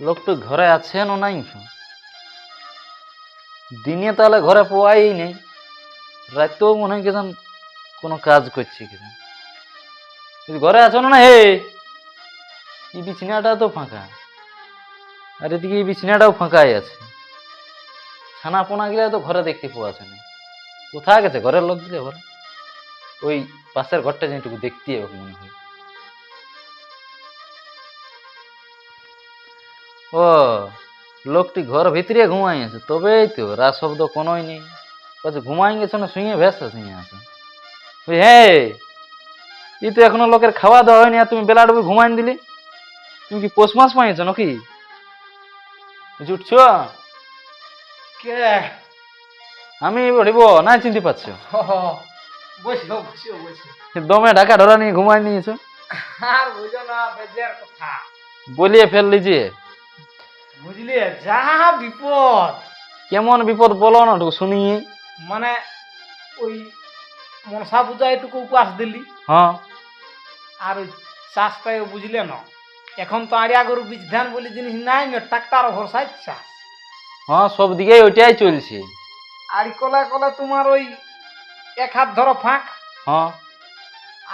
লোকটা ঘরে আছে না নাই। দিনে তাহলে ঘরে পোয়াই নেই। রাতেও মনে হয় কেন কোনো কাজ করছে কেন ঘরে আছো না, হে, এই বিছানাটা তো ফাঁকা। আর এদিকে এই বিছানাটাও ফাঁকাই আছে। ছানা পোনা গেলে তো ঘরে দেখতে পাওয়া যায় না। কোথায় গেছে? ঘরের লোক দিলে ঘরে। ওই পাশের ঘরটা যেটুকু দেখতে হবে মনে হয়। ও লোকটি ঘর ভিতরে ঘুমাই আছে তবেই তো রাত শব্দ কোনোই নেই। বলছে ঘুমাই গেছে না শুয়ে ভেসে শুয়ে আছে। হে ই তো এখনও লোকের খাওয়া দাওয়া হয়নি আর তুমি বেলা ডুবে ঘুমাইন দিলি? তুমি কি পোষ মাস পাইছো নাকি? উঠছ? কে? আমি বলিব না চিনতে পারছ? দমে ঢাকা ধরা নিয়ে ঘুমাই নিয়েছো? আর বুঝো না বেজার কথা। বলিয়ে ফেললি যে বুঝলি যা বিপদ। কেমন বিপদ বলো না একটু শুনি। মানে ওই মনসা পূজা এটুকু উপবাস দিলি। হ্যাঁ আর ওই চাষটাও বুঝলে না। এখন তো আড়িয়া গরু বীজ ধান বলে জিনিস নাই না ট্রাক্টার ভরসাই চাষ। হ্যাঁ সব দিকে ওইটাই চলছে। আড়ি কলা কলা তোমার ওই এক হাত ধরো ফাঁক। হ্যাঁ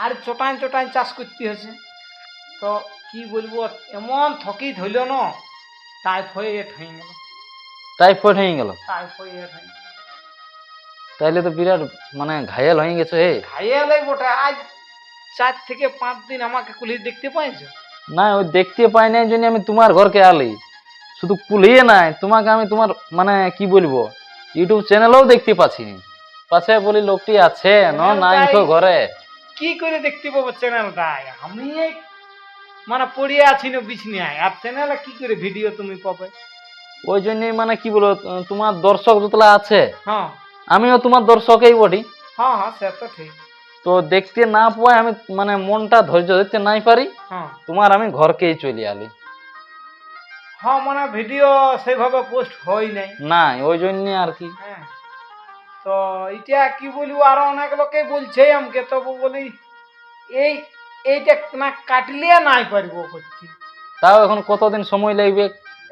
আর চটাই চটাই চাষ করতে হয়েছে। তো কি বলব এমন থকি ধরল না। টাইফয়েড হয়ে গেল। টাইফয়েড হয়ে গেল? টাইফয়েড হয়ে তাইলে তো বিরাট মানে ঘায়াল হয়ে গেছে হে। খাইয়ালাই বটে। আজ চার থেকে পাঁচ দিন আমাকে কুলি দেখতে পাইছো? না ওই দেখতে পাই নাই জন্য আমি তোমার ঘরকে আলি। শুধু কুলিয়ে নাই তোমাকে আমি তোমার মানে কি বলব ইউটিউব চ্যানেলেও দেখতে পাচ্ছি পাশে বলি লোকটি আছে ন নাই ঘরে। কি করে দেখতে পাবো চ্যানেলটায় আমি মানে পড়িয়ে আছি না বিছনায় আর চ্যানেলে কি করে ভিডিও তুমি পাবে? ওই জন্যই মানে কি বলব তোমার দর্শক যতলা আছে হ্যাঁ। আমিও তোমার দর্শকই বটি হ্যাঁ হ্যাঁ সে তো ঠিক। তো দেখতে না পাই আমি মানে মনটা ধৈর্য ধরতে নাই পারি। হ্যাঁ। তোমার আমি ঘরকেই চলে আলি। হ্যাঁ মানে ভিডিও সেইভাবে পোস্ট হয় নাই। নাই ওই জন্য আর কি। হ্যাঁ। তো এটা কি বলব আরও অনেক লোকে বলছে আমাকে তবু বলি এই এইটা না কাটলে নাই পারব করছি তাও এখন কতদিন সময় লাগবে?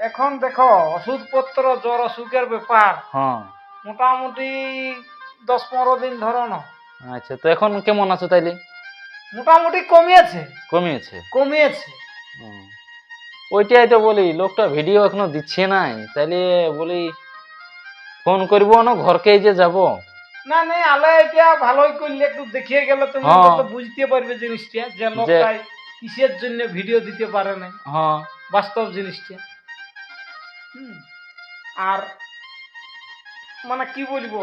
এখন দেখো ওষুধপত্র জ্বর অসুখের ব্যাপার। হ্যাঁ। মোটামুটি দশ পনেরো দিন ধরো না। আচ্ছা তো এখন কেমন আছো তাইলে? মোটামুটি কমিয়েছে। কমিয়েছে? কমিয়েছে। ওইটাই তো বলি লোকটা ভিডিও এখনও দিচ্ছে নাই। তাইলে বলি ফোন করব না ঘরকেই যে যাব। না না আলে এটা ভালোই করলে একটু দেখিয়ে গেলে তুমি হ্যাঁ। অন্তত বুঝতে পারবে জিনিসটা যে লোকটাই কিসের জন্য ভিডিও দিতে পারে না হ্যাঁ। বাস্তব জিনিসটা। আর মানে কি বলব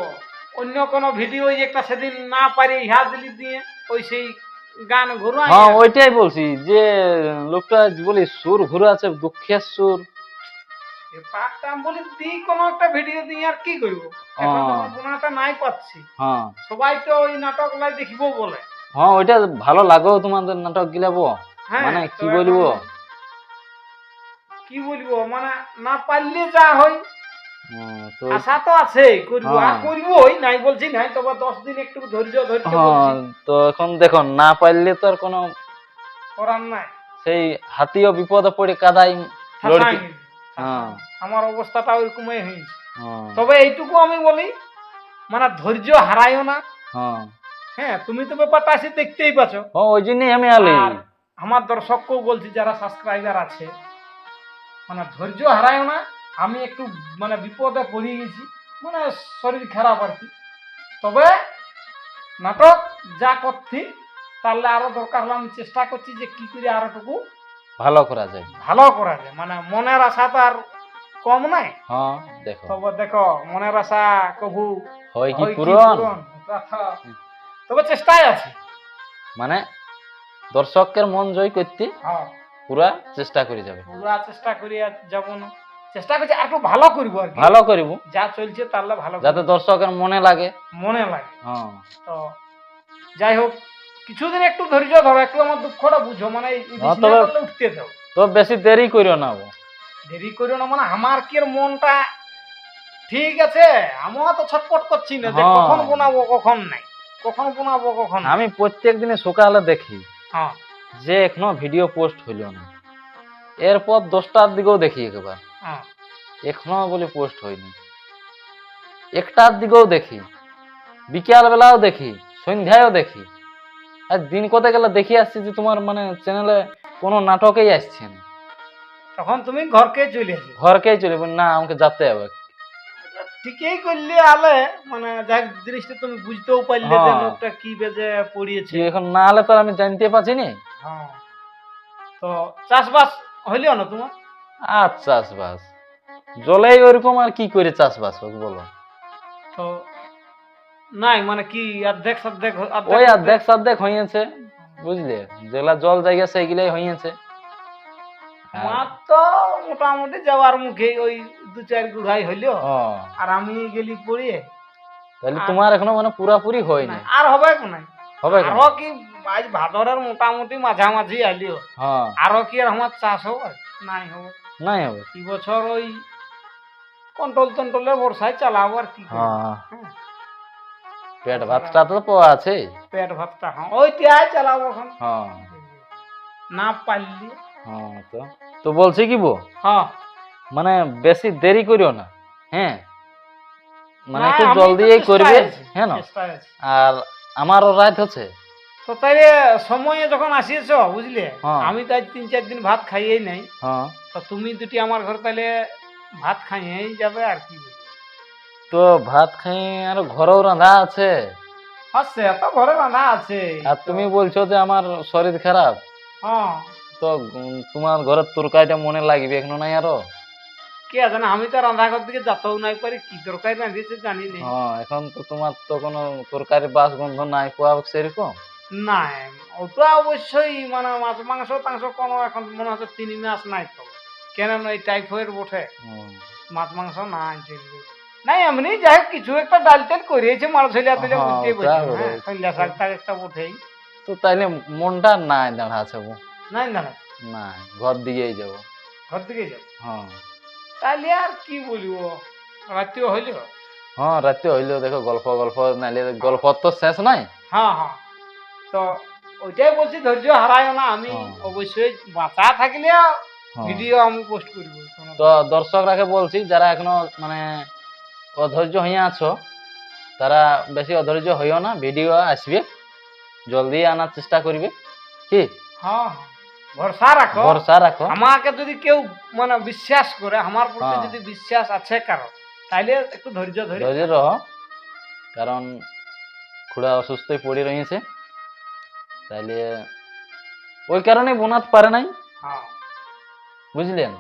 অন্য কোনো ভিডিও একটা সেদিন না পারি ইহা দিলি দিয়ে ওই সেই গান ঘুরা হ্যাঁ ওইটাই বলছি যে লোকটা বলি সুর ঘুরে আছে দুঃখের সুর। পার্টটা আমি বলি দিই কোনো একটা ভিডিও দিয়ে আর কি করব এখন তো হ্যাঁ। নাই পাচ্ছি। হ্যাঁ। সবাই তো ওই নাটক লাই দেখিবো বলে। হ্যাঁ ওইটা ভালো লাগো তোমাদের নাটক গিলাবো হ্যাঁ মানে কি বলব? কি বলব? মানে না পারলে যা হয়। আশা তো আছে করব। আর হ্যাঁ। করবোই নাই বলছি নাই তবে দশ দিন একটু ধৈর্য হ্যাঁ তো এখন দেখো না পারলে তো আর কোনো করার নাই। সেই হাতিও বিপদে পড়ে কাদাই আমার অবস্থাটা ওইরকমই হয়েছে। হ্যাঁ। তবে এইটুকু আমি বলি মানে ধৈর্য হারাইও না। হ্যাঁ। হ্যাঁ তুমি তো ব্যাপারটা এসে দেখতেই পাচ্ছ। ওই জন্যই আমি আলি আমার দর্শককেও বলছি যারা সাবস্ক্রাইবার আছে মানে ধৈর্য হারায় না। আমি একটু মানে বিপদে পড়ে গেছি মানে শরীর খারাপ আর কি। তবে নাটক যা করছি তাহলে আরও দরকার হলে আমি চেষ্টা করছি যে কি করে আরোটুকু ভালো করা যায়। ভালো করা যায় মানে মনের আশা তো আর কম নাই? হ্যাঁ দেখো। তবে দেখো মনের আশা কবু হয় কি পূরণ? তবে চেষ্টায় আছে। মানে দর্শকের মন জয় করতে হ্যাঁ। পুরা চেষ্টা করে যাবে। পুরা চেষ্টা করি আর যাব না চেষ্টা করছি একটু ভালো করব আর ভালো করিব। যা চলছে তাহলে ভালো যাতে দর্শকের মনে লাগে। মনে লাগে। হ্যাঁ। তো যাই হোক কিছুদিন একটু ধৈর্য ধরো একটু আমার দুঃখটা বুঝো মানে হ্যাঁ, উঠতে দাও। তো বেশি দেরি করিও না দেরি করিও না মানে আমার কি মনটা ঠিক আছে? আমিও তো ছটপট করছি না যে হ্যাঁ। কখন বোনাবো কখন নাই। কখন বোনাবো কখন আমি প্রত্যেক দিনে সকালে দেখি হ্যাঁ। যে এখনও ভিডিও পোস্ট হইল না। এরপর দশটার দিকেও দেখি একবার। হ্যাঁ। এখনও বলে পোস্ট হয়নি। একটার দিকেও দেখি। বিকেল বেলাও দেখি সন্ধ্যায়ও দেখি। আর দিন কত গেলে দেখি আসছি যে তোমার মানে চ্যানেলে কোনো নাটকেই আসছে না। তখন তুমি ঘরকে চলে আসে ঘরকেই চলে বলি, না আমাকে যেতে হবে। ঠিকই করলে আলে মানে যাক জিনিসটা তুমি বুঝতেও পারলে যে হ্যাঁ। লোকটা কি বেজে পড়িয়েছে। এখন না হলে তো আমি জানতে পারছি নি হ্যাঁ। তো চাষবাস হইলেও না তোমার? আর চাষবাস। জলেই ওইরকম আর কি করে চাষবাস হোক বলো। তো নাই মানে কি অর্ধেক সর্ধেক ওই অর্ধেক সার্ধেক হইয়াছে বুঝলে? যেগুলা জল জায়গা সেইগুলাই হইয়াছে। আর- তো মোটামুটি যাওয়ার মুখে ওই দু চার গুড়াই হইল। আর আমি গেলি পড়িয়ে তাহলে তোমার এখনও মানে পুরাপুরি হয়নি? আর হবে নাই। হবে আরও কি আজ ভাদরের মোটামুটি মাঝামাঝি হ্যাঁ আরও কি আর আমার চাষ হবে? নাই হবে। নাই হবে? এই বছর ওই কন্ট্রোল টন্ট্রোলের বর্ষায় চালাবো আর কি হ্যাঁ, পেট ভাতটা তো পাওয়া আছে। পেট ভাতটা হ্যাঁ ওই টিয়াই চালাবো এখন। হ্যাঁ। না পারলি। হ্যাঁ তো। তো বলছি কি বো হ্যাঁ। মানে বেশি দেরি করিও না হ্যাঁ? মানে একটু জলদি করবে হ্যাঁ না? আর আমারও রাত হচ্ছে। তো তাইলে সময়ে যখন আসিয়েছ বুঝলে? হ্যাঁ। আমি তো আজ তিন চার দিন ভাত খাইয়েই নাই। হ্যাঁ। তো তুমি দুটি আমার ঘর তাহলে ভাত খাইয়েই যাবে আর কি। তো ভাত খাই আর ঘরেও রাঁধা আছে। সে তো ঘরে রান্না আছে। আর তুমি বলছো যে আমার শরীর খারাপ। হ্যাঁ। তো তোমার ঘরের তরকারিটা মনে লাগবে এখনও নাই আরও? কে জানে আমি তো রান্না ঘর দিকে যাতেও নাই পারি কি তরকারি রাঁধিয়েছে জানি নেই হ্যাঁ এখন তো তোমার তো কোনো তরকারি বাস গন্ধ নাই পাওয়া সেরকম। নাই ওটা অবশ্যই মানে মাছ মাংস টাংস কোনো এখন মনে হচ্ছে তিন মাস নাই তো। কেন না এই টাইফয়েড হুম। মাছ মাংস নাই নাই এমনি যাই হোক কিছু একটা ডাল তেল করিয়েছে তুলে হ্যাঁ, বুঝতেই পারছি। হ্যাঁ সন্ধ্যা শাক একটা বটেই তো তাইলে মনটা নাই দাঁড়া আছে। নাই না ঘর দিকেই যাব। ঘর দিকে যাও হ্যাঁ। তাহলে আর কি বলব? রাত্রিও হইল? হ্যাঁ রাতে হইলেও দেখো গল্প গল্প নাইলে গল্প তো শেষ নাই? হ্যাঁ হ্যাঁ। তো ওইটাই বলছি ধৈর্য হারায় না আমি হ্যাঁ। অবশ্যই বাঁচা থাকলে হ্যাঁ। ভিডিও আমি পোস্ট করব। তো দর্শকরাকে বলছি যারা এখনও মানে অধৈর্য হইয়া আছো তারা বেশি অধৈর্য হইও না ভিডিও আসবে জলদি আনার চেষ্টা করবে। কি? হ্যাঁ। ভরসা রাখো। ভরসা রাখো। আমাকে যদি কেউ মানে বিশ্বাস করে আমার প্রতি হ্যাঁ। যদি বিশ্বাস আছে কারও তাইলে একটু ধৈর্য ধরে। ধৈর্য রহ কারণ খুড়া অসুস্থই পড়ে রয়েছে তাইলে ওই কারণে বোনাত পারে নাই। হ্যাঁ। বুঝলেন?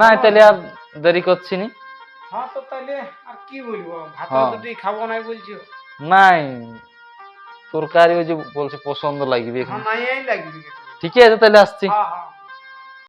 না তাহলে আর দেরি করছি নি। হ্যাঁ তো তাইলে আর কি বলব? ভাত হ্যাঁ। খাব নাই বলছো। নাই। তরকারি ওই যে বলছে পছন্দ লাগবে। এখন নাই লাগবে। ঠিক আছে তাহলে আসছি। হ্যাঁ হ্যাঁ।